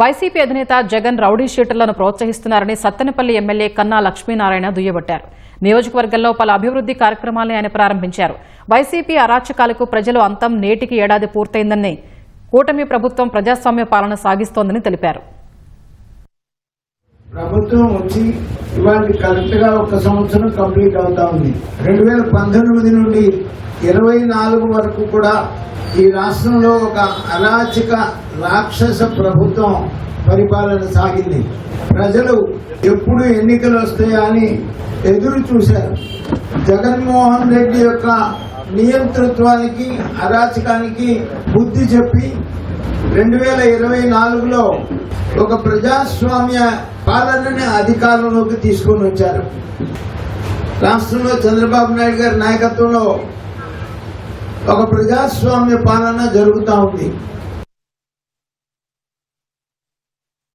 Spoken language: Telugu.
వైసీపీ అధినేత జగన్ రౌడీ షీటర్లను ప్రోత్సహిస్తున్నారని సత్తెనపల్లి ఎమ్మెల్యే కన్నా లక్ష్మీనారాయణ దుయ్యబట్టారు. నియోజకవర్గంలో పలు అభివృద్ది కార్యక్రమాలను ఆయన ప్రారంభించారు. వైసీపీ అరాచకాలకు ప్రజలు అంతం నేటికి ఏడాది పూర్తయిందని కూటమి ప్రభుత్వం ప్రజాస్వామ్య పాలన సాగిస్తోందని తెలిపారు. ప్రభుత్వం వచ్చి ఇవాళ కరెక్ట్గా ఒక సంవత్సరం కంప్లీట్ అవుతా ఉంది. రెండు వేల పంతొమ్మిది నుండి ఇరవై నాలుగు వరకు కూడా ఈ రాష్ట్రంలో ఒక అరాచక రాక్షస ప్రభుత్వం పరిపాలన సాగింది. ప్రజలు ఎప్పుడు ఎన్నికలు వస్తాయా అని ఎదురు చూశారు. జగన్మోహన్ రెడ్డి యొక్క నియంతృత్వానికి అరాచకానికి బుద్ధి చెప్పి రెండు వేల ఇరవై నాలుగులో ఒక ప్రజాస్వామ్య పాలనని అధికారంలోకి తీసుకొని వచ్చారు. రాష్ట్రంలో చంద్రబాబు నాయుడు గారి నాయకత్వంలో ఒక ప్రజాస్వామ్య పాలన జరుగుతూ ఉంది.